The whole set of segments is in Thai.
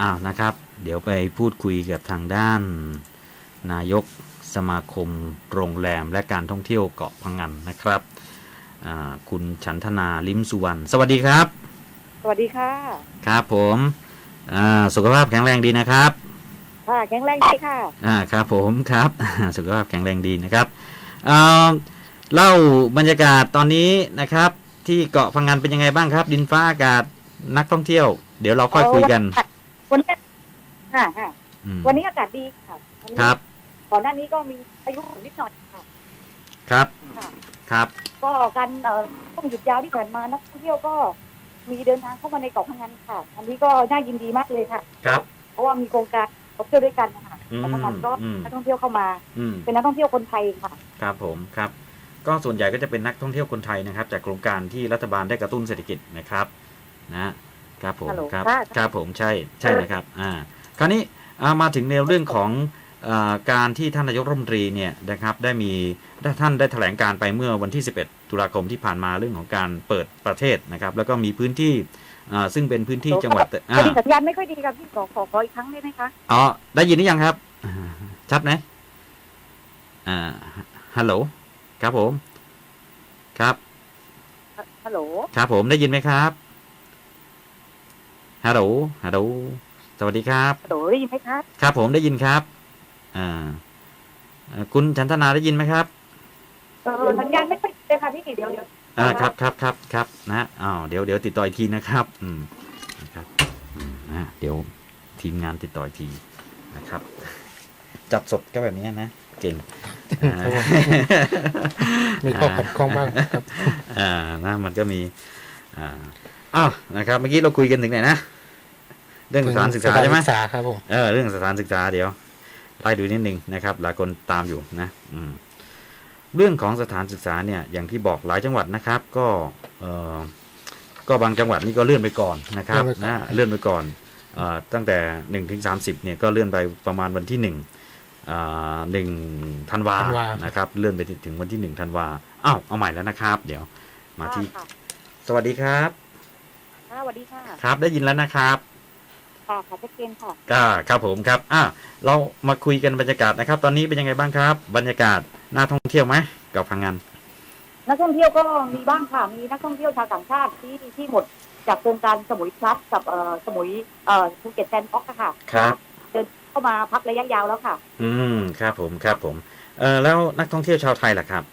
อ้าวนะครับ เดี๋ยวไปพูดคุยกับทางด้าน นายกสมาคมโรงแรมและการท่องเที่ยวเกาะพังงานนะครับอ่าคุณฉันทนาลิมสุวรรณสวัสดีครับ สวัสดีค่ะ ครับผมอ่าสุขภาพแข็งแรงดีนะครับค่ะแข็งแรงดีค่ะอ่าครับผมครับสุขภาพแข็งแรงดีนะครับเอ่อเล่าบรรยากาศตอนนี้นะครับ ที่เกาะพังงานเป็นยังไงบ้างครับ ดินฟ้าอากาศนักท่องเที่ยว เดี๋ยวเราค่อยคุยกัน วันนี้ค่ะค่ะอืมวันนี้อากาศดีค่ะวันนี้ครับก่อนหน้านี้ก็มีพายุฝนนิดหน่อยค่ะครับค่ะ ครับก็การเอ่อช่วงหยุดยาวที่ผ่านมานักท่องเที่ยวก็มีเดินทางเข้ามาในเกาะพังงานค่ะ อันนี้ก็น่ายินดีมากเลยค่ะ ครับ เพราะว่ามีโครงการท่องเที่ยวด้วยกันนะคะอืมเกาะพังงานก็อืม นักท่องเที่ยวเข้ามา อืม เป็นนักท่องเที่ยวคนไทยค่ะ ครับผมครับก็ส่วนใหญ่ก็จะเป็นนักท่องเที่ยวคนไทยนะครับ จากโครงการที่รัฐบาลได้กระตุ้นเศรษฐกิจนะครับนะ ครับผมฮัลโหลครับค่ะครับผมใช่ใช่นะครับอ่าคราวนี้อ่ามาถึงในเรื่องของอาการที่ท่านนายกรัฐมนตรีเนี่ยนะครับได้มีได้ท่านได้แถลงการไปเมื่อวันที่ 11 ตุลาคมที่ผ่านมาเรื่องของการเปิดประเทศนะครับ แล้วก็มีพื้นที่อ่าซึ่งเป็นพื้นที่จังหวัดพอ่าอดีสัญญาณไม่ค่อยดีค่ะพี่ขอขอขออีกครั้งได้ไหมคะอ๋อได้ยินหรือยังครับอ่าชัดไหมอ่าฮัลโหลครับผม ครับฮัลโหล ครับผมได้ยินไหมครับ ฮัลโหล ฮัลโหล สวัสดีครับ ฮัลโหลได้ยินไหมคะครับผมได้ยินครับ อ่าเอ่อคุณชันธนาได้ยินไหมครับ เออสัญญาณไม่ค่อยดีเลยค่ะพี่เดี๋ยวเดี๋ยวอ่า ครับครับครับครับนะอ้าวเดี๋ยวเดี๋ยวติดต่ออีกทีนะครับ อืมนะครับอืมนะเดี๋ยวทีมงานติดต่ออีกทีนะครับ จัดสดก็แบบนี้นะเก่งอ่ามีข้อขัดข้องบ้างครับ อ่านะมันก็มี อ่าอ้าวนะครับ เมื่อกี้เราคุยกันถึงไหนนะ เรื่องสถานศึกษาใช่ไหมสถนศึกษาครับผมเออเรื่องสถานศึกษาเดี๋ยวไล่ดูนิดนึงนะครับ หลายคนตามอยู่นะอืมเรื่องของสถานศึกษาเนี่ยอย่างที่บอกหลายจังหวัดนะครับ ก็เออก็บางจังหวัดนี่ก็เลื่อนไปก่อนนะครับนะเลื่อนไปก่อนเอ่อตั้งแต่หนึ่งถึงสามสิบเนี่ยก็เลื่อนไปประมาณวันที่หนึ่งอ่าหนึ่งธันวาธันวานะครับ เลื่อนไปถึงวันที่หนึ่งธันวาอ้าวเอาใหม่แล้วนะครับ เดี๋ยว มาที่ค่ะสวัสดีครับค่ะสวัสดีค่ะครับได้ยินแล้วนะครับ ค่ะค่ะชัดเจนค่ะ ก็ครับผมครับอะเรามาคุยกันบรรยากาศนะครับ ตอนนี้เป็นยังไงบ้างครับ บรรยากาศน่าท่องเที่ยวไหมกับพังงานนักท่องเที่ยวก็มีบ้างค่ะ มีนักท่องเที่ยวชาวต่างชาติที่ที่หมดจากโครงการสมุยพลัสกับเอ่อสมุยเอ่อภูเก็ตแซนด์บ็อกซ์อะค่ะ ครับ เดินเข้ามาพักระยะยาวแล้วค่ะ อืมครับผมครับผมเออแล้วนักท่องเที่ยวชาวไทยล่ะครับ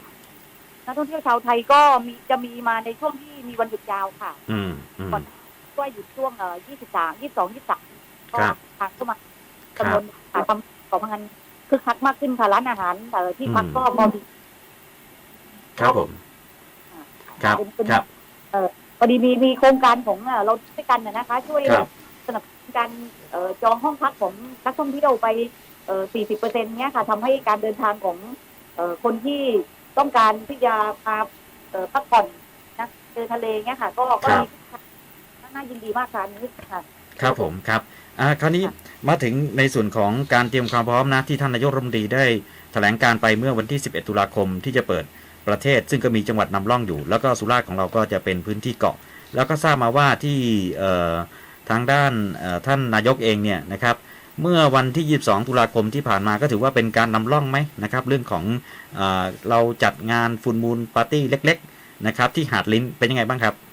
นักท่องเที่ยวชาวไทยก็มีจะมีมาในช่วงที่มีวันหยุดยาวค่ะ อืมอืมก็ หยุดช่วงเอ่อ23 22 23ก็ครับ ทางเข้ามาครัจำนบวนหาทำของงานคึกคักมากขึ้นค่ะร้านอาหารเอ่อที่พักอืมก็พอมีครับผม ครับเป็นเป็นครับ เอ่อพอดีมีมีโครงการของเอ่อเราด้วยกันนะนะคะ ช่วยครับ สนับสนุนการเอ่อจองห้องพักของนักท่องเที่ยวไปเอ่อ40เปอร์เซ็นต์เนี้ยค่ะทำให้การเดินทางของเอ่อคนที่ต้องการที่จะมาเอ่อพักผ่อนนะเจอทะเลเนี้ยค่ะ ก็ก็มี น่ายินดีมากค่ะอันนี้ค่ะ ครับผมครับอ่าคราวนี้มาถึงในส่วนของการเตรียมความพร้อมนะที่ท่านนายกรัฐมนตรีได้แถลงการไปเมื่อวันที่ 11 ตุลาคมที่จะเปิดประเทศ ซึ่งก็มีจังหวัดนำร่องอยู่ แล้วก็สุราษฎร์ของเราก็จะเป็นพื้นที่เกาะ แล้วก็ทราบมาว่าที่เอ่อทางด้านเอ่อท่านนายกเองเนี่ยนะครับเมื่อวันที่ 22 ตุลาคมที่ผ่านมาก็ถือว่าเป็นการนำร่องไหมนะครับเรื่องของเออเราจัดงานฟุนมูลปาร์ตี้เล็ก ๆ นะครับที่หาดลิ้นเป็นยังไงบ้างครับเ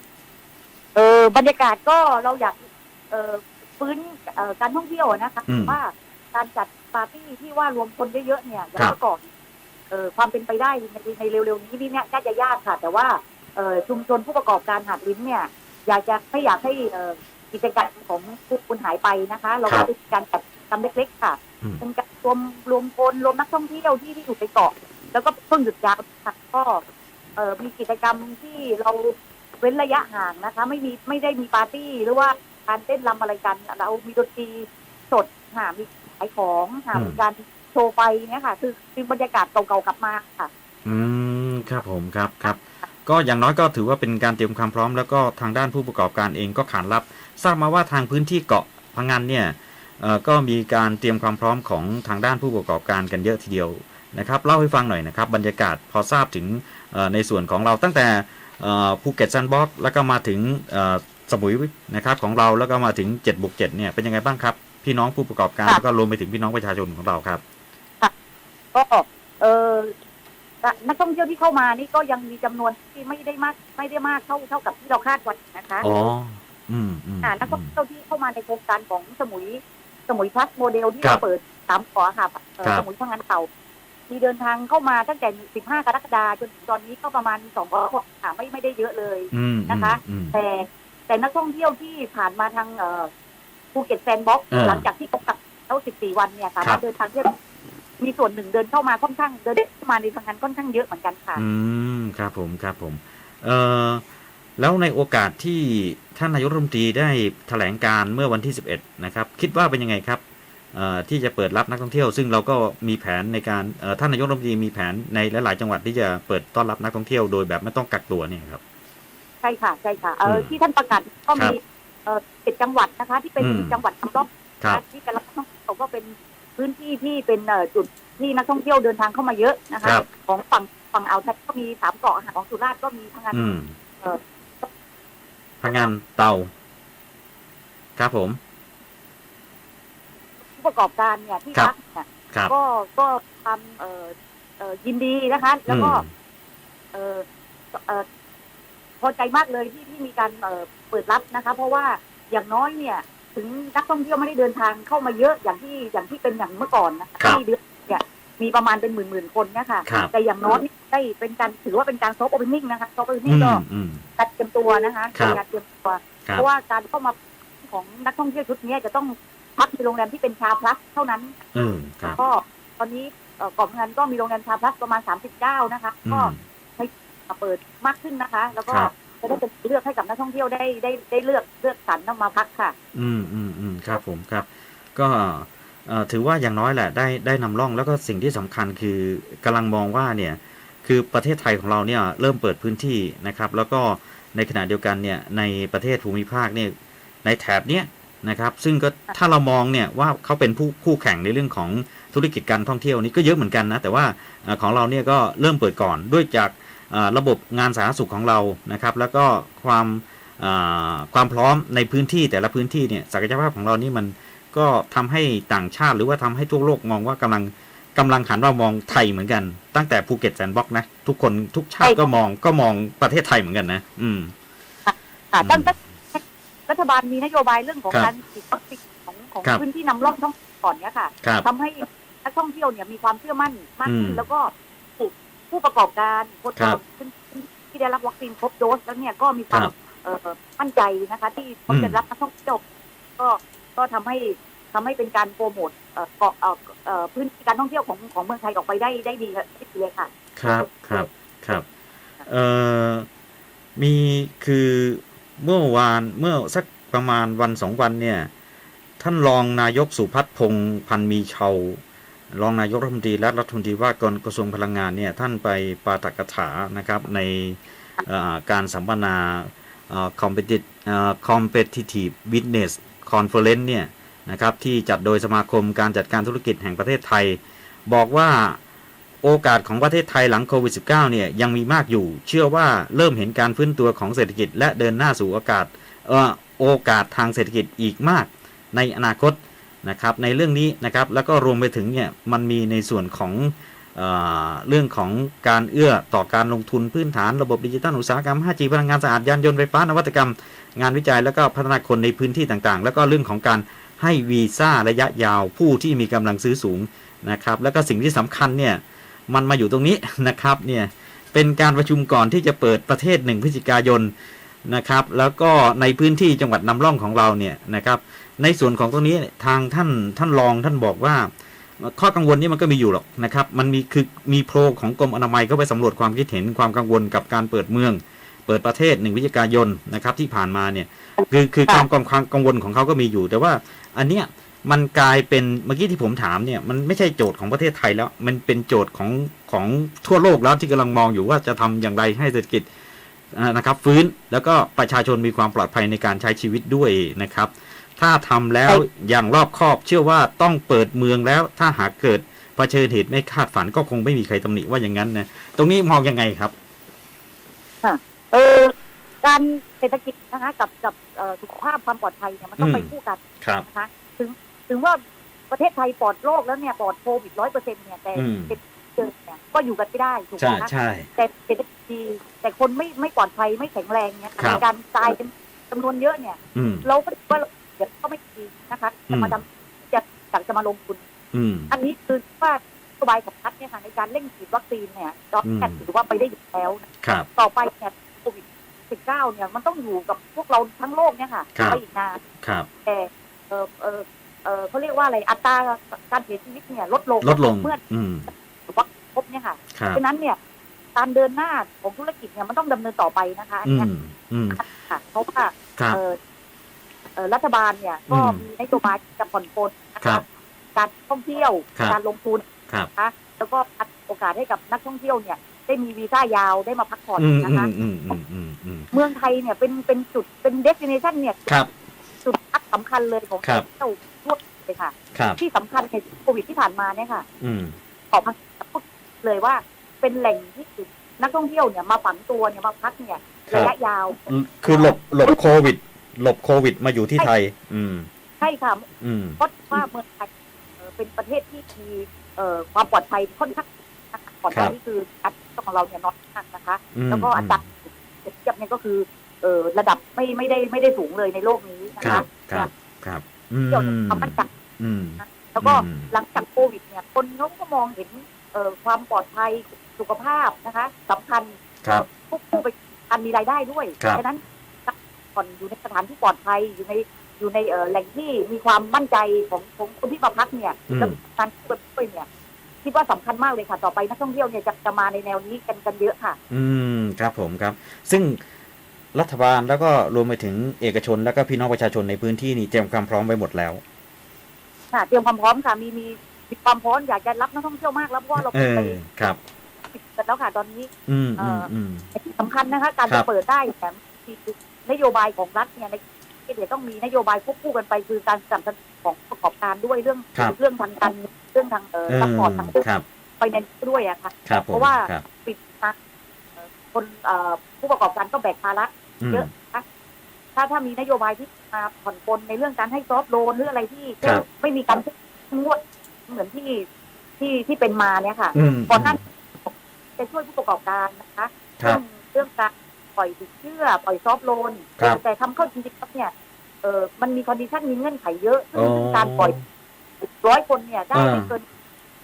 ออบรรยากาศก็เราอยากเออฟื้นเอ่อการท่องเที่ยวอะนะคะอืมว่าการจัดปาร์ตี้ที่ว่ารวมคนเยอะๆเนี่ยอย่างครับเมื่อก่อนเออความเป็นไปได้ในในเร็วๆนี้นี่เนี่ยน่าจะยากค่ะ แต่ว่าเออชุมชนผู้ประกอบการหาดลิ้นเนี่ย อยากจะไม่อยากให้เออกิจการของผู้คุณหายไปนะคะ เราครัก็บเป็นการจัดทำเล็กๆค่ะอืมเป็นการรวมรวมคนรวมนักท่องเที่ยวที่ที่อยู่ในเกาะแล้วก็เพิ่งหยุดยาวค่ะก็เออมีกิจกรรมที่เรา เว้นระยะห่างนะคะ ไม่มีไม่ได้มีปาร์ตี้ หรือว่าการเต้นรำอะไรกัน เรามีดนตรีสดหามีขายของหาอืมมีการโชว์ไฟเนี่ยค่ะ คือคือบรรยากาศเก่าๆกลับมาค่ะ อืมครับผมครับครับ ก็อย่างน้อยก็ถือว่าเป็นการเตรียมความพร้อม แล้วก็ทางด้านผู้ประกอบการเองก็ขานรับ ทราบมาว่าทางพื้นที่เกาะพังงานเนี่ยเอ่อก็มีการเตรียมความพร้อมของทางด้านผู้ประกอบการกันเยอะทีเดียวนะครับเล่าให้ฟังหน่อยนะครับ บรรยากาศพอทราบถึงเอ่อในส่วนของเราตั้งแต่เอ่อ ภูเก็ตซันบ็อกแล้วก็มาถึงเอ่อสมุยนะครับของเราแล้วก็มาถึง7บวก7เนี่ยเป็นยังไงบ้างครับ พี่น้องผู้ประกอบการค่ะแล้วก็รวมไปถึงพี่น้องประชาชนของเราครับก็เออนักท่องเที่ยวที่เข้ามานี่ก็ยังมีจำนวนที่ไม่ได้มาก ไม่ได้มากเท่าเท่ากับที่เราคาดไว้นะคะอ๋ออืมอืมอ่านักท่องเที่ยวที่เข้ามาในโครงการของสมุย สมุยพลัสโมเดลที่ครัเราบเปิดสามเกาะค่ะเอ่อครับสมุยพังงานเก่า มีเดินทางเข้ามาตั้งแต่ 15 กรกฎาคมจนถึงตอนนี้ก็ประมาณ200คนค่ะไม่ไม่ได้เยอะเลยนะคะ แต่แต่นักท่องเที่ยวที่ผ่านมาทางเอ่อภูเก็ตแซนด์บ็อกซ์หลังจากที่เขากักเขา14 วันเนี่ยสามารถเดินทางเที่ยวมีส่วนหนึ่งเดินเข้ามาค่อนข้างเดินเข้ามาในทางงานค่อนข้างเยอะเหมือนกันค่ะ อืมครับผมครับผม เอ่อแล้วในโอกาสที่ท่านนายกรัฐมนตรีได้แถลงการเมื่อวันที่ 11 นะครับ คิดว่าเป็นยังไงครับ ที่จะเปิดรับนักท่องเที่ยว ซึ่งเราก็มีแผนในการเอ่อท่านนายกรัฐมนตรีมีแผนในหลาย ๆ จังหวัดที่จะเปิดต้อนรับนักท่องเที่ยวโดยแบบไม่ต้องกักตัวเนี่ยครับใช่ค่ะใช่ค่ะเอออืมที่ท่านประกาศก็ครัมีบเออเจ็ดจังหวัดนะคะ ที่เป็นอืมจังหวัดทำร่องครับที่กำลังท่องเที่ยวก็เป็นพื้นที่ที่เป็นเอ่อจุดที่นักท่องเที่ยวเดินทางเข้ามาเยอะนะคะครับของฝั่งฝั่งอ่าวไทยก็มีสามเกาะค่ะของสุราษฎร์ก็มีทั้งนั้นอืมเออพนักงานเตาครับผม ผู้ประกอบการเนี่ยที่ครับรักเนี่ยครับ ก็ก็ทำเอ่อเอ่อยินดีนะคะ แล้วก็อืมเอ่อเอ่อพอใจมากเลยที่ที่มีการเอ่อเปิดรับนะคะ เพราะว่าอย่างน้อยเนี่ย ถึงนักท่องเที่ยวไม่ได้เดินทางเข้ามาเยอะอย่างที่อย่างที่เป็นอย่างเมื่อก่อนนะคะครับที่เดือนเนี่ยมีประมาณเป็นหมื่นหมื่นๆคนเนี่ยค่ะ ครับ แต่อย่างน้อยนี่ได้เป็นการถือว่าเป็นการซอฟต์โอเพนนิ่งนะคะซอฟต์โอเพนอืนิ่งมก็อืม การเตรียมตัวนะคะครับ เป็นการเตรียมตัว ครับเพราะว่าการเข้ามาของนักท่องเที่ยวชุดนี้จะต้อง พักในโรงแรมที่เป็นชาพลัสเท่านั้นเออครับ ก็ตอนนี้เอ่อกองเงินก็มีโรงแรมชาพลัสประมาณ39นะคะอืก็มเปิดมากขึ้นนะคะ แล้วก็ครับจะได้เป็นเลือกให้กับนักท่องเที่ยวได้ได้ได้เลือกเลือกสรรนำมาพักค่ะ อืมอืมอืมครับผมครับ ก็เอ่อถือว่าอย่างน้อยแหละได้ได้นำร่องแล้วก็สิ่งที่สำคัญคือกำลังมองว่าเนี่ยคือประเทศไทยของเราเนี่ยเริ่มเปิดพื้นที่นะครับ แล้วก็ในขณะเดียวกันเนี่ยในประเทศภูมิภาคเนี่ยในแถบเนี้ย นะครับ ซึ่งก็ถ้าเรามองเนี่ยว่าเขาเป็นผู้คู่แข่งในเรื่องของธุรกิจการท่องเที่ยวนี่ก็เยอะเหมือนกันนะ แต่ว่าเอ่อของเราเนี่ยก็เริ่มเปิดก่อนด้วยจากเอ่อระบบงานสาธารณสุขของเรานะครับ แล้วก็ความอ่าความพร้อมในพื้นที่แต่ละพื้นที่เนี่ยศักยภาพของเรานี่มันก็ทำให้ต่างชาติหรือว่าทำให้ทั่วโลกมองว่ากำลังกำลังหันมามองไทยเหมือนกัน ตั้งแต่ภูเก็ตแซนด์บ็อกซ์นะ ทุกคนทุกชาติใช่ค่ะก็มองก็มองประเทศไทยเหมือนกันนะ อืมค่ะอืมตั้งแต่ รัฐบาลมีนโยบายเรื่องของครับการฉีดวัคซีนของของครับพื้นที่นำร่องท่องก่อนเนี้ยค่ะครับทำให้นักท่องเที่ยวเนี่ยมีความเชื่อมั่นมากขึ้อืนมแล้วก็ผู้ผู้ประกอบการคนครับที่ได้รับวัคซีนครบโดสแล้วเนี่ยก็มีความครับเอ่อมั่นใจนะคะ ที่เขาอืมจะรับนักท่องเที่ยวก็ก็ทำให้ทำให้เป็นการโปรโมทเอ่อเกาะเอ่อเอ่อพื้นที่การท่องเที่ยวของของเมืองไทยออกไปได้ได้ดีได้ดีเลยค่ะ ครับครับครับเอ่อมีคือ เมื่อวานเมื่อสักประมาณวันสองวันเนี่ย ท่านรองนายกสุพัฒน์พงษ์พันมีเชารองนายกรัฐมนตรีและรัฐมนตรีว่าการกระทรวงพลังงานเนี่ยท่านไปปาฐกถานะครับในการสัมมนาเอ่อ competitive เอ่อ competitive business conference เนี่ยนะครับที่จัดโดยสมาคมการจัดการธุรกิจแห่งประเทศไทย บอกว่า โอกาสของประเทศไทยหลังโควิด -19 เนี่ยยังมีมากอยู่ เชื่อว่าเริ่มเห็นการฟื้นตัวของเศรษฐกิจ และเดินหน้าสู่โอกาสออโอกาสทางเศรษฐกิจอีกมากในอนาคตนะครับในเรื่องนี้นะครับแล้วก็รวมไปถึงเนี่ยมันมีในส่วนของเออเรื่องของการเอื้อต่อการลงทุนพื้นฐานระบบดิจิทัลอุตสาหกรรม 5G พลังงานสะอาดยานยนต์ไฟฟ้านวัตกรรม งานวิจัยแล้วก็พัฒนาคนในพื้นที่ต่างๆ แล้วก็เรื่องของการให้วีซ่าระยะยาวผู้ที่มีกำลังซื้อสูงนะครับแล้วก็สิ่งที่สำคัญเนี่ย มันมาอยู่ตรงนี้นะครับเนี่ยเป็นการประชุมก่อนที่จะเปิดประเทศหนึ่งพฤศจิกายนนะครับแล้วก็ในพื้นที่จังหวัดนำร่องของเราเนี่ยนะครับในส่วนของตรงนี้ทางท่านท่านรองท่านบอกว่า ข้อกังวลนี้มันก็มีอยู่หรอกนะครับมันมีคือมีโพลของกรมอนามัยก็ไปสำรวจความคิดเห็นความกังวลกับการเปิดเมือง เปิดประเทศหนึ่งพฤศจิกายนนะครับที่ผ่านมาเนี่ยคือคือความความความกังวลของเขาก็มีอยู่ แต่ว่าอันเนี้ย มันกลายเป็นเมื่อกี้ที่ผมถามเนี่ย มันไม่ใช่โจทย์ของประเทศไทยแล้ว มันเป็นโจทย์ของของทั่วโลกแล้วที่กำลังมองอยู่ว่าจะทำอย่างไรให้เศรษฐกิจอ่านะครับ ฟื้นแล้วก็ประชาชนมีความปลอดภัยในการใช้ชีวิตด้วยนะครับ ถ้าทำแล้วอย่างรอบคอบเชื่อว่าต้องเปิดเมืองแล้วถ้าหากเกิดเผชิญเหตุไม่คาดฝันก็คงไม่มีใครตำหนิว่าอย่างนั้นนะตรงนี้มองยังไงครับเออการการเศรษฐกิจนะคะกับกับเอ่อสุขภาพความปลอดภัยเนี่ยมันต้องอืมไปคู่กันครับนะคะ ถึงถึงว่าประเทศไทยปลอดโรคแล้วเนี่ยปลอดโควิดร้อยเปอร์เซ็นต์เนี่ยแต่อืมเศรษฐกิจเนี่ยก็อยู่กันไม่ได้ถูกไหใช่มคะใช่ แต่เศรษฐกิจดีแต่คนไม่ไม่ปลอดภัยไม่แข็งแรงเนี่ยครับมีการตายเป็นจำนวนเยอะเนี่ย อืม เราก็คิดว่าเดี๋ยวก็ไม่ดีนะคะจะมาอืมทำจะอยากจะมาลงทุน อืม อันนี้คือว่านโยบายของรัฐเนี่ยค่ะในการเร่งฉีดวัคซีนเนี่ยตอนนี้อืม ถือว่าไปได้อยู่แล้วนะครับ ต่อไปเนี่ยโควิด19เนี่ยมันต้องอยู่กับพวกเราทั้งโลกเนี่ยค่ะครับ ไปอีกนานครับ แต่เออเออ เออเขาเรียกว่าอะไรอัตราการเสียชีวิตเนี่ยลดลงลดลงเมื่ออืมวัคซีนครบเนี่ยค่ะครับฉะนั้นเนี่ยการเดินหน้าของธุรกิจเนี่ยมันต้องดำเนินต่อไปนะคะอันอืเนี้ยมอืมค่ะเพราะว่าครับเออเอ่อรัฐบาลเนี่ย ก็อืมมีนโยบายจะผ่อนปลนนะครัคะบการท่องเที่ยวครับการลงทุนครับนะคะแล้วก็พัดโอกาสให้กับนักท่องเที่ยวเนี่ย ได้มีวีซ่ายาวได้มาพักผ่อนอืมนะอืคะมอืมอืมอืมอืมเมืองไทยเนี่ยเป็นเป็นจุดเป็นเดสติเนชันเนี่ยครับ จุดพักสำคัญเลยของครับเที่ยวทั่วเลยค่ะ ครับ ที่สำคัญในโควิดที่ผ่านมาเนี่ยค่ะอืมขอพักพูดเลยว่าเป็นแหล่งที่นักท่องเที่ยวเนี่ยมาฝังตัวเนี่ยมาพักเนี่ยครัระบยะยาว คือหลบหลบโควิด หลบโควิด มาอยู่ที่ไทย อืม ใช่ค่ะอืม เพราะว่าเมืองไทยเอ่อเป็นประเทศที่มีเอ่อความปลอดภัยค่อนข้างนะคะปลอดภัยนี่คืออัตราของเราเนี่ยน้อยมากนะคะ อืมแล้วก็อัตราเทียบเนี่ยก็คือ เอ่อระดับไม่ไม่ได้ไม่ได้สูงเลยในโลกนี้นะครัคะบครับครับอืมเกี่ยวกับความมั่นใจ อืม แล้วก็อืม หลังจากโควิดเนี่ยคนเขาก็มองเห็นเอ่อความปลอดภัยสุขภาพนะคะสำคัญครับ ควบคู่ไปการมีรายได้ด้วยครับ ฉะนั้นก่อนอยู่ในสถานที่ปลอดภัยอยู่ในอยู่ในเอ่อแหล่งที่มีความมั่นใจของของคนที่มาพักเนี่ยอืมแล้วการช่วยเนี่ยคิดว่าสำคัญมากเลยค่ะ ต่อไปนักท่องเที่ยวเนี่ยจะจะมาในแนวนี้กันกันเยอะค่ะ อืมครับผมครับ ซึ่ง รัฐบาลแล้วก็รวมไปถึงเอกชน แล้วก็พี่น้องประชาชนในพื้นที่นี่เตรียมความพร้อมไว้หมดแล้ว ค่ะเตรียมความพร้อมค่ะมีมีมีความพร้อมอยากจะรับนักท่องเที่ยวมากแล้วเพราะว่าเราเอปิดไปอครับ ปิดกันแล้วค่ะตอนนี้อืมอืมอืม แต่ที่สำคัญนะคะ การครัจะบ เปิดได้แต่มีนโยบายของรัฐเนี่ยในเดี๋ยวต้องมีนโยบายควบคู่กันไปคือการสนับสนุนของประกอบการด้วยเรื่องครับ เรื่องทางการเงินเรื่องทางเอ่อเออซัพพอร์ตทางเรื่องครับ ไฟแนนซ์ด้วยอะค่ะ ครับผมเพราะว่า ครับ ปิดนะเอ่อคนเอ่อผู้ประกอบการก็แบกภาระอืม เยอะนะถ้าถ้ามีนโยบายที่มาผ่อนปลนในเรื่องการให้ซอฟต์โลนหรืออะไรที่ครับไม่มีการเข้มงวดเหมือนที่ที่ที่เป็นมาเนี่ยค่ะอืมก่อนหน้านี้จะช่วยผู้ประกอบการนะคะครับเรื่องการปล่อยสินเชื่อ ปล่อยซอฟต์โลนครับแต่ทำเข้าจริงๆแล้วเนี่ยเออมันมีคอนดิชันมีเงื่อนไขเยอะซึ่งอ๋อซึ่งการปล่อยร้อยคนเนี่ยได้อ่าไม่เกิน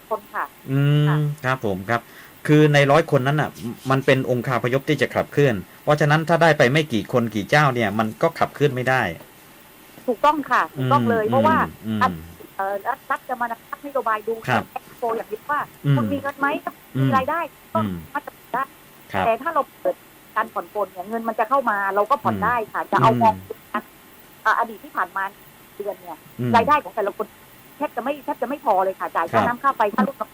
คนค่ะ อืมครับผมครับ คือในร้อยคนนั้นอะ มันเป็นองค์คาพยพที่จะขับเคลื่อน เพราะฉะนั้นถ้าได้ไปไม่กี่คนกี่เจ้าเนี่ย มันก็ขับเคลื่อนไม่ได้ ถูกต้องค่ะถูกต้องเลยเพราะว่าอืมเออรัฐรัฐจะมาทักนโยบายดูครับแอคโปอย่างนี้ว่าอืมคุณมีเงินไหมอืมีมรายได้ก็อืมมาจัดได้ครับแต่ถ้าเราเปิดการผ่อนปลนเนี่ยเงินมันจะเข้ามาเราก็ผ่อนอืมได้ค่ะ จะเอาอืมมองเอ่ออดีตที่ผ่านมาเดือนเนี่ยอืมรายได้ของแต่ละคนแทบจะไม่แทบจะไม่พอเลยค่ะจ่ายครัค่าบน้ำค่าไฟค่าลูกน้อง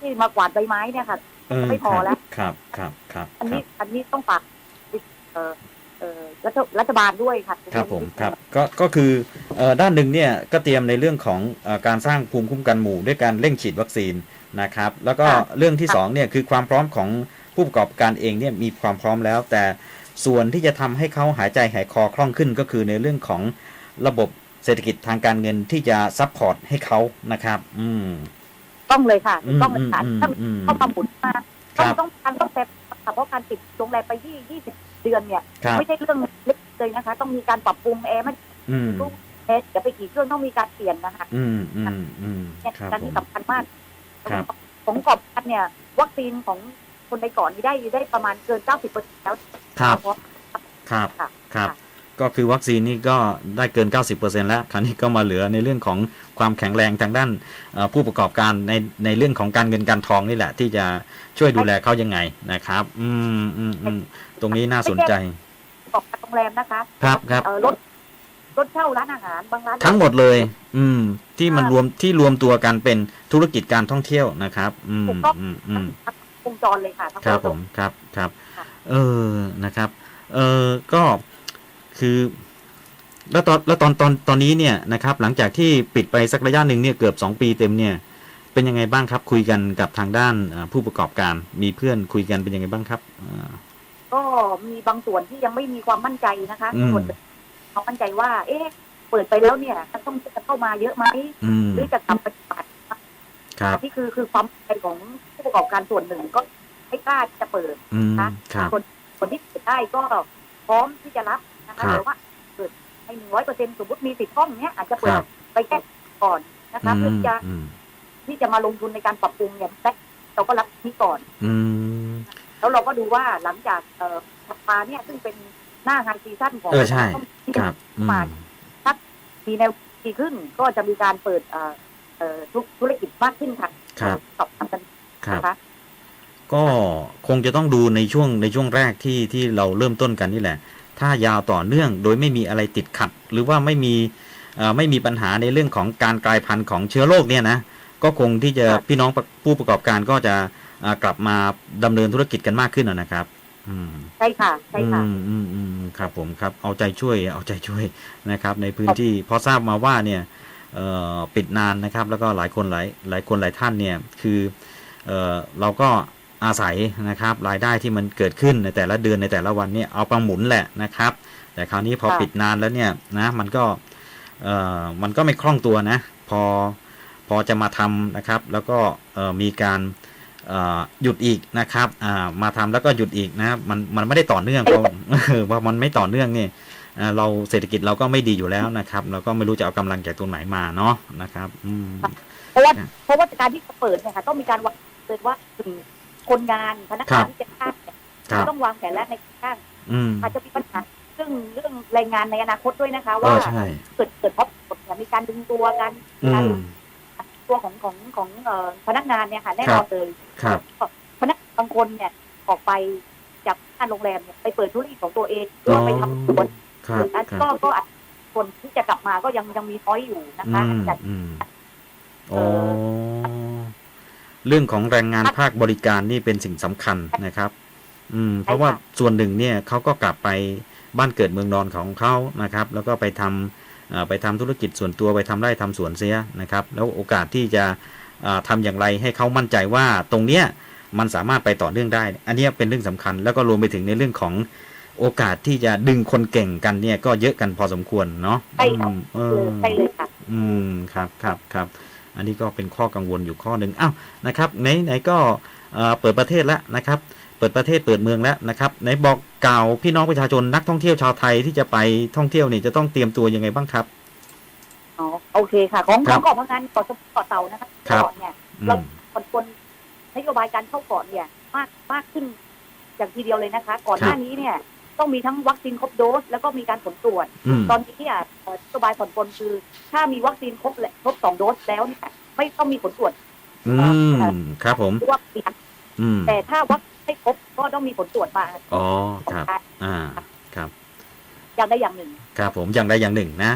ที่มากวาดใบไม้เนี่ยค่ะเออ ไม่พอแล้วครับครับครับอันครันี้บอันนี้ต้องฝากเอ่อเอ่อรัฐรัฐบาลด้วยค่ะครับผมครับก็ก็คือเอ่อด้านหนึ่งเนี่ยก็เตรียมในเรื่องของเออการสร้างภูมิคุ้มกันหมู่ด้วยการเร่งฉีดวัคซีนนะครับ แล้วก็เรื่องที่สองเนี่ยคือความพร้อมของผู้ประกอบการเองเนี่ยมีความพร้อมแล้ว แต่ส่วนที่จะทำให้เขาหายใจหายคอคล่องขึ้นก็คือในเรื่องของระบบเศรษฐกิจทางการเงินที่จะซัพพอร์ตให้เขานะครับ อืม ต้องเลยค่ะอืมต้องเลยค่ะอืมถ้าอืมเข้ามาหมุนมาครัต้องบต้องการต้องแต่ค่ะเพราะการปิดโรงแรมไปที่20เดือนเนี่ยครับไม่ใช่เรื่องเล็กเลยนะคะ ต้องมีการปรับปรุงแอร์ไม่อืมรู้แอร์จะไปกี่เครื่องต้องมีการเปลี่ยนนะคะอืมอืมอืมเนี่ยครับการผที่มสำคัญมากครับของกอบการเนี่ย วัคซีนของคนในเก่อนนี้ได้ได้ประมาณเกิน90เปอร์เซ็นต์แล้วครับเพราะครับค่ะครับค่ะ ก็คือวัคซีนนี่ก็ได้เกิน 90%แล้ว คราวนี้ก็มาเหลือในเรื่องของความแข็งแรงทางด้านเอ่อผู้ประกอบการในในเรื่องของการเงินการทองนี่แหละ ที่จะช่วยดูแลเขายังไงนะครับ อืมอืมอืมตรงนี้น่าสนใจประกอบการโรงแรมนะคะ ครับครับเอ่อรถรถเช่าร้านอาหารบางร้านทั้งหมดเลย อืม ที่มันค่ะรวมที่รวมตัวกันเป็นธุรกิจการท่องเที่ยวนะครับ อืมถูกต้องอืมอืมวงจรเลยค่ะทั้งครับวงจผมครับครับค่ะเออนะครับ เออก็ คือแล้วตอนแล้วตอนตอนตอนนี้เนี่ยนะครับ หลังจากที่ปิดไปสักระยะหนึ่งเนี่ยเกือบสองปีเต็มเนี่ยเป็นยังไงบ้างครับ คุยกันกับทางด้านเอ่อผู้ประกอบการมีเพื่อนคุยกันเป็นยังไงบ้างครับอ่าก็มีบางส่วนที่ยังไม่มีความมั่นใจนะคะอืมส่วนความมั่นใจว่า เอ๊ะ เปิดไปแล้วเนี่ยจะต้องจะเข้ามาเยอะไหมอืมหรือจะกลับไปปฏิบัติครับที่คือคือความมั่นใจของผู้ประกอบการส่วนหนึ่งก็ไม่กล้าที่จะเปิดอืมนะคะครับคนคนที่เปิดได้ก็พร้อมที่จะรับ นะคะครับหรือว่าเปิดให้หนึ่งร้อยเปอร์เซ็นต์สมมติมีสิบห้องเนี้ยอาจจะเปิคดรับไปแค่ก่อนนะคะเพื่อที่จะอืมที่จะมาลงทุนในการปรับปรุงเนี่ยแต่เราก็รับนี้ก่อน อืมแล้วเราก็ดูว่าหลังจากเอ่อถัดมาเนี่ยซึ่งเป็นหน้างานซีซั่นของเออใช่ที่ครับอืมมาปีแนวปีขึ้นก็จะมีการเปิดเอ่อเอ่อธุธุรกิจมากขึ้นค่ะครับสอบทำกันครับนะคะก็คงจะต้องดูในช่วงในช่วงแรกที่ที่เราเริ่มต้นกันนี่แหละ ถ้ายาวต่อเนื่องโดยไม่มีอะไรติดขัด หรือว่าไม่มีเอ่อไม่มีปัญหาในเรื่องของการกลายพันธุ์ของเชื้อโรคเนี่ยนะก็คงที่จะครับพี่น้องผู้ประกอบการก็จะอ่ากลับมาดำเนินธุรกิจกันมากขึ้นนะนะครับอืมใช่ค่ะใช่ค่ะอืมอืมอืมครับผมครับเอาใจช่วยเอาใจช่วยนะครับ ในพื้นที่พอทราบมาว่าเนี่ยเอ่อปิดนานนะครับ แล้วก็หลายคนหลายหลายคนหลายท่านเนี่ยคือเอ่อเราก็ อาศัยนะครับรายได้ที่มันเกิดขึ้นในแต่ละเดือนในแต่ละวันเนี่ยเอาประหมุนแหละนะครับ แต่คราวนี้พอปิดนานแล้วเนี่ยนะมันก็เอ่อมันก็ไม่คล่องตัวนะพอพอจะมาทำนะครับ แล้วก็เอ่อมีการเอ่อหยุดอีกนะครับอ่ามาทำแล้วก็หยุดอีกนะครับมันมันไม่ได้ต่อเนื่องเพราะเพรามันไม่ต่อเนื่องเนี่ยเราเศรษฐกิจเราก็ไม่ดีอยู่แล้วนะครับ เราก็ไม่รู้จะเอากำลังจากตรงไหนมาเนาะนะครับ อืมเพราะว่าเพราะว่าการที่จะเปิดเนี่ยค่ะต้องมีการวางเปิดว่าถึง คนงานพนักครังานบที่จะจ้างเนี่ยครับต้องวางแผนและในการจ้างอืมอาจจะมีปัญหาเรื่องเรื่องแรงงานในอนาคตด้วยนะคะเอว่าอใช่เกิดเกิดเพราะเนี่ยมีการดึงตัวกันอืการมตัวของของของเอ่อพนักงานเนี่ยค่ะแน่นอนเลยครับพนักบางคนเนี่ยออกไปจากงานโรงแรมเนี่ยไปเปิดธุรกิจของตัวเองหรือว่าไปทำสวนครับแล้วครับก็ก็อาจคนที่จะกลับมาก็ยังยังมีน้อยอยู่นะอืคะมจากอืมโอ้ เรื่องของแรงงานภาคบริการนี่เป็นสิ่งสำคัญนะครับ อืม เพราะว่าส่วนหนึ่งเนี่ยเขาก็กลับไปบ้านเกิดเมืองนอนของเขานะครับ แล้วก็ไปทำเอ่อไปทำธุรกิจส่วนตัวไปทำไร่ทำสวนเสียนะครับ แล้วโอกาสที่จะอ่าทำอย่างไรให้เขามั่นใจว่าตรงเนี้ยมันสามารถไปต่อเนื่องได้ อันเนี้ยเป็นเรื่องสำคัญ แล้วก็รวมไปถึงในเรื่องของโอกาสที่จะดึงคนเก่งกันเนี่ยก็เยอะกันพอสมควรเนาะใช่ค่ะอืมเอเลยอใช่เลยค่ะ อืมครับครับครับ อันนี้ก็เป็นข้อกังวลอยู่ข้อหนึ่งอ้าวนะครับไหนไหนก็เอ่อเปิดประเทศแล้วนะครับ เปิดประเทศเปิดเมืองแล้วนะครับไหนบอกกล่าวพี่น้องประชาชนนักท่องเที่ยวชาวไทยที่จะไปท่องเที่ยวนี่จะต้องเตรียมตัวยังไงบ้างครับอ๋อโอเคค่ะ ของคขรัอบงเกาะพังงานเกาะสมุยเกาะเต่านะคะครับเกาะเนี่ยอืเรามคนคนนโยบายการเข้าเกาะเนี่ย มากมากขึ้นอย่างทีเดียวเลยนะคะ ก่อนหน้านี้เนี่ย ต้องมีทั้งวัคซีนครบโดส แล้วก็มีการผลตรวจอืมตอนนี้อะเอ่อนโยบายผ่อนปลนคือ ถ้ามีวัคซีนครบและครบสองโดสแล้วเนี่ยไม่ต้องมีผลตรวจอืมครับผมหรือว่าปีนั้นอืมแต่ถ้าวัคซีนไม่ครบก็ต้องมีผลตรวจมาอ๋อครับ อ่าครับอย่างใดอย่างหนึ่งครับผมอย่างใดอย่างหนึ่งนะ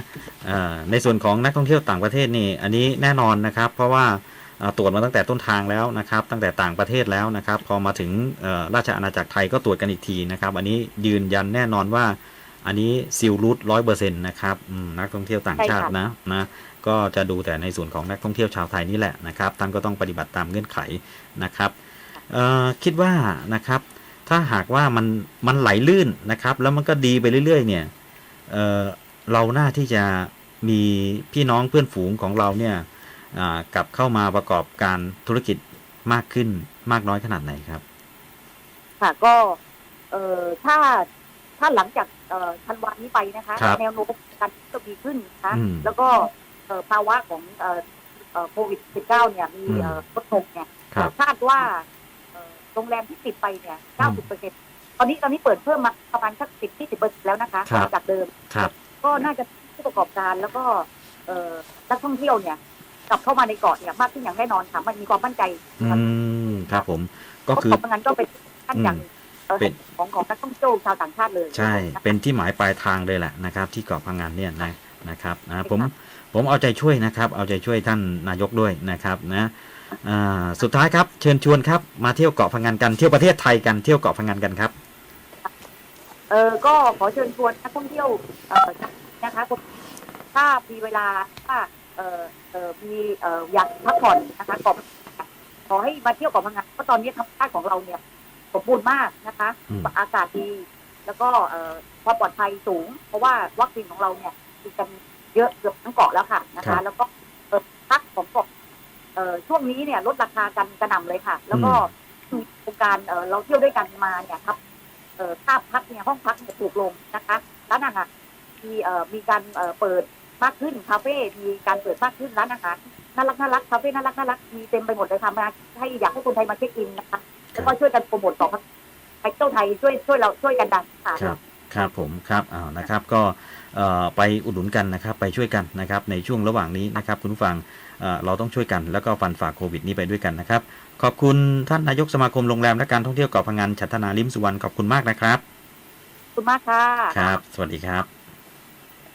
อ่าในส่วนของนักท่องเที่ยวต่างประเทศนี่ อันนี้แน่นอนนะครับ เพราะว่าอ่า ตรวจมาตั้งแต่ต้นทางแล้วนะครับ ตั้งแต่ต่างประเทศแล้วนะครับ พอมาถึงราชอาณาจักรไทยก็ตรวจกันอีกทีนะครับ อันนี้ยืนยันแน่นอนว่า อันนี้ซิลรูทร้อยเปอร์เซ็นต์นะครับนักท่องเที่ยวต่างชาตินะนะก็จะดูแต่ในส่วนของนักท่องเที่ยวชาวไทยนี่แหละนะครับท่านก็ต้องปฏิบัติตามเงื่อนไขนะครับคิดว่านะครับถ้าหากว่ามันมันไหลลื่นนะครับ แล้วมันก็ดีไปเรื่อยๆ เนี่ยเเราน่าที่จะมีพี่น้องเพื่อนฝูงของเราเนี่ย กลับเข้ามาประกอบการธุรกิจมากขึ้นมากน้อยขนาดไหนครับ ค่ะก็เอ่อถ้าถ้าหลังจากเอ่อธันวานี้ไปนะคะครับแนวโน้มการจะดีขึ้นนะคะอืมแล้วก็เอ่อภาวะของเอ่อเอ่อโควิด 19 เนี่ยมีอืมเอ่อลดลงเนี่ยครับคาดว่าเอ่อโรงแรมที่ติดไปเนี่ย 90เปอร์เซ็นต์ตอนนี้ตอนนี้เปิดเพิ่มมาประมาณสัก10 20เปอร์เซ็นต์แล้วนะคะครับจากเดิมครับก็น่าจะผู้ประกอบการแล้วก็เอ่อนักท่องเที่ยวเนี่ย กลับเข้ามาในเกาะเนี่ยมากขึ้นอย่างแน่นอนค่ะมันมีความมั่นใจอืมครับผมก็คือเพราะงั้นก็เป็นขั้นอย่างเอ่อเป็นของของนักท่องเที่ยวชาวต่างชาติเลย ใช่ เป็นที่หมายปลายทางเลยแหละนะครับ ที่เกาะพังงานเนี่ยนะนะครับนะผมผมเอาใจช่วยนะครับ เอาใจช่วยท่านนายกด้วยนะครับนะอ่าสุดท้ายครับเชิญชวนครับมาเที่ยวเกาะพังงานกันเที่ยวประเทศไทยกันเที่ยวเกาะพังงานกันครับเออก็ขอเชิญชวนนักท่องเที่ยวเอ่อนะคะถ้ามีเวลาถ้า เออเออมีเอ่ออยากพักผ่อนนะคะเกาะขอให้มาเที่ยวเกาะพังงานเพราะตอนนี้ธรรมชาติของเราเนี่ยสมบูรณ์มากนะคะ อืม อากาศดี แล้วก็เอ่อความปลอดภัยสูง เพราะว่าวัคซีนของเราเนี่ยมีกันเยอะเกือบทั้งเกาะแล้วค่ะนะคะแล้วก็เอ่อพักของเกาะเอ่อช่วงนี้เนี่ยลดราคากันกระหน่ำเลยค่ะ แล้วก็มีโครงการเอ่อเราเที่ยวด้วยกันมาเนี่ยครับเอ่อค่าพักเนี่ยห้องพักเนี่ยถูกลงนะคะร้านอาหารมีเอ่อมีการเอ่อเปิด มากขึ้นคาเฟ่มีการเปิดมากขึ้นร้านอาหารน่ารักน่ารักคาเฟ่น่ารักน่ารักมีเต็มไปหมดเลยค่ะมาให้อยากให้คนไทยมาเช็คอินนะคะแล้วก็ช่วยกันโปรโมทต่อไปเที่ยวไทยช่วยช่วยเราช่วยกันดังค่ะครับครับผมครับอ้าวนะครับก็เอ่อไปอุดหนุนกันนะครับไปช่วยกันนะครับในช่วงระหว่างนี้นะครับคุณผู้ฟังเอ่อเราต้องช่วยกันแล้วก็ฟันฝ่าโควิดนี้ไปด้วยกันนะครับขอบคุณท่านนายกสมาคมโรงแรมและการท่องเที่ยวเกาะพังงานชัตนาลิมสุวรรณขอบคุณมากนะครับ ขอบคุณมากค่ะครับ สวัสดีครับ